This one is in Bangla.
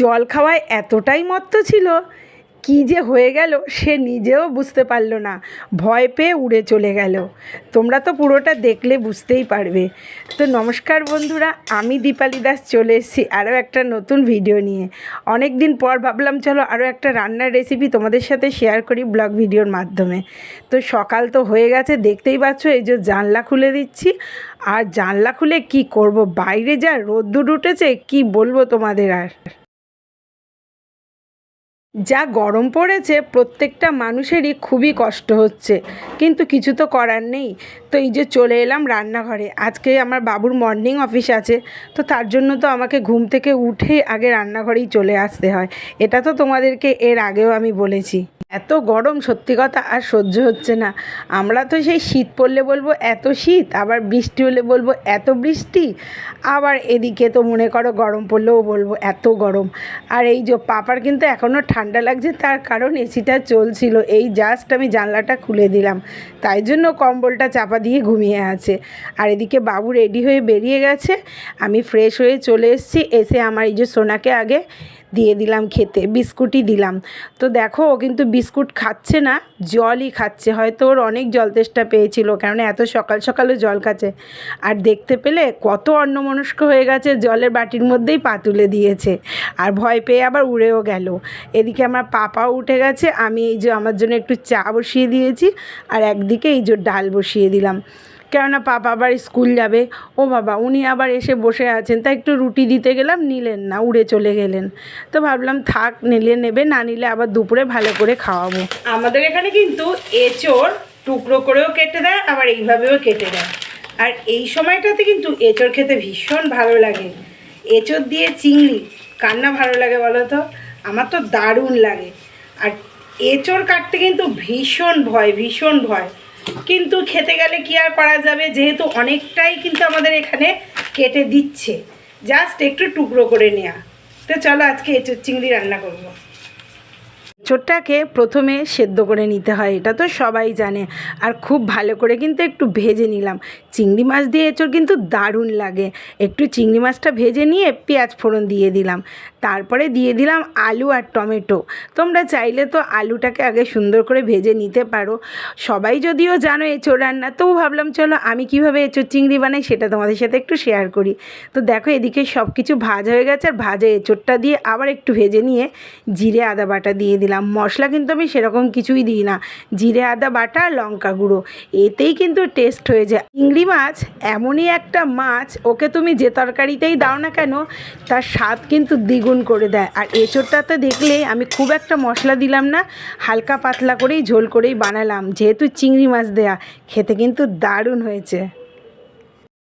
জল খাওয়ায় এতটাই মত্ত ছিল? কী যে হয়ে গেল সে নিজেও বুঝতে পারল না। ভয় পেয়ে উড়ে চলে গেল। তোমরা তো পুরোটা দেখলে বুঝতেই পারবে। তো নমস্কার বন্ধুরা, আমি দীপালি দাস চলে এসেছি আরও একটা নতুন ভিডিও নিয়ে। অনেক দিন পর ভাবলাম, চলো আরও একটা রান্নার রেসিপি তোমাদের সাথে শেয়ার করি ব্লগ ভিডিওর মাধ্যমে। তো সকাল তো হয়ে গেছে, দেখতেই পাচ্ছ এই যে জানলা খুলে দিচ্ছি। আর জানলা খুলে কি করব? বাইরে যা রোদ্দুর উঠেছে, কি বলব তোমাদের আর? যা গরম পড়েছে প্রত্যেকটা মানুষেরই খুবই কষ্ট হচ্ছে। কিন্তু কিছু তো করার নেই। তো এই যে চলে এলাম রান্নাঘরে। আজকে আমার বাবুর মর্নিং অফিস আছে। তো তার জন্য তো আমাকে ঘুম থেকে উঠে আগে রান্নাঘরেই চলে আসতে হয়। এটা তো তোমাদেরকে এর আগেও আমি বলেছি। এত গরম, সত্যি কথা আর সহ্য হচ্ছে না। আমরা তো সেই শীত পড়লে বলব এত শীত, আবার বৃষ্টি হলে বলব এত বৃষ্টি। আবার এদিকে তো মনে করো গরম পড়লেও বলব এত গরম। আর এই যে পাপার কিন্তু এখনও ঠান্ডা লাগছে, তার কারণ এসিটা চলছিল। এই জাস্ট আমি জানলাটা খুলে দিলাম। তাই জন্য কম্বলটা চাপা দিয়ে ঘুমিয়ে আছে। আর এদিকে বাবু রেডি হয়ে বেরিয়ে গেছে। আমি ফ্রেশ হয়ে চলে এসেছি। এসে আমার এই যে সোনাকে আগে দিয়ে দিলাম খেতে, বিস্কুটই দিলাম। তো দেখো, ও কিন্তু বিস্কুট খাচ্ছে না, জলই খাচ্ছে। হয়তো ওর অনেক জল তেষ্টা পেয়েছিল, কেননা এত সকাল সকালে জল খাচ্ছে। আর দেখতে পেলে কত অন্যমনস্ক হয়ে গেছে, জলের বাটির মধ্যেই পা তুলে দিয়েছে। আর ভয় পেয়ে আবার উড়েও গেল। এদিকে আমার পাপাও উঠে গেছে, আমি এই যে আমার জন্য একটু চা বসিয়ে দিয়েছি, আর একদিকে এই যে ডাল বসিয়ে দিলাম। কেননা পাপা আবার স্কুল যাবে। ও বাবা, উনি আবার এসে বসে আছেন। তাই একটু রুটি দিতে গেলাম, নিলেন না, উড়ে চলে গেলেন। তো ভাবলাম, থাক, নিলে নেবে, না নিলে আবার দুপুরে ভালো করে খাওয়াবো। আমাদের এখানে কিন্তু এঁচোড় টুকরো করেও কেটে দেয়, আবার এইভাবেও কেটে দেয়। আর এই সময়টাতে কিন্তু এঁচোড় খেতে ভীষণ ভালো লাগে। এঁচোড় দিয়ে চিংড়ি কান্না ভালো লাগে বলো তো? আমার তো দারুণ লাগে। আর এঁচোড় কাটতে কিন্তু ভীষণ ভয় ভীষণ ভয়। কিন্তু খেতে গেলে কি আর করা যাবে? যেহেতু অনেকটাই কিন্তু আমাদের এখানে কেটে দিচ্ছে। জাস্ট একটু টুকরো করে নেওয়া তো চলো আজকে এঁচোড় চিংড়ি রান্না করব। এঁচোড়টাকে প্রথমে সেদ্ধ করে নিতে হয়, এটা তো সবাই জানে। আর খুব ভালো করে কিন্তু একটু ভেজে নিলাম। চিংড়ি মাছ দিয়ে এঁচোড় কিন্তু দারুণ লাগে। একটু চিংড়ি মাছটা ভেজে নিয়ে পেঁয়াজ ফোড়ন দিয়ে দিলাম। তারপরে দিয়ে দিলাম আলু আর টমেটো। তোমরা চাইলে তো আলুটাকে আগে সুন্দর করে ভেজে নিতে পারো। সবাই যদিও জানো এঁচোড় রান্না, তবু ভাবলাম চলো আমি কীভাবে এঁচোড় চিংড়ি বানাই সেটা তোমাদের সাথে একটু শেয়ার করি। তো দেখো এদিকে সব কিছু ভাজা হয়ে গেছে, আর ভাজা এঁচোড়টা দিয়ে আবার একটু ভেজে নিয়ে জিরে, আদা বাটা দিয়ে দিলাম। মশলা কিন্তু আমি সেরকম কিছুই দিই না। জিরে, আদা বাটা আর লঙ্কা গুঁড়ো, এতেই কিন্তু টেস্ট হয়ে যায়। চিংড়ি মাছ এমনই একটা মাছ, ওকে তুমি যে তরকারিতেই দাও না কেন, তার স্বাদ কিন্তু দ্বিগুণ করে দেয়। আর এঁচোড়টাতে দেখলে আমি খুব একটা মশলা দিলাম না, হালকা পাতলা করেই ঝোল করেই বানালাম। যেহেতু চিংড়ি মাছ দেয়া, খেতে কিন্তু দারুণ হয়েছে।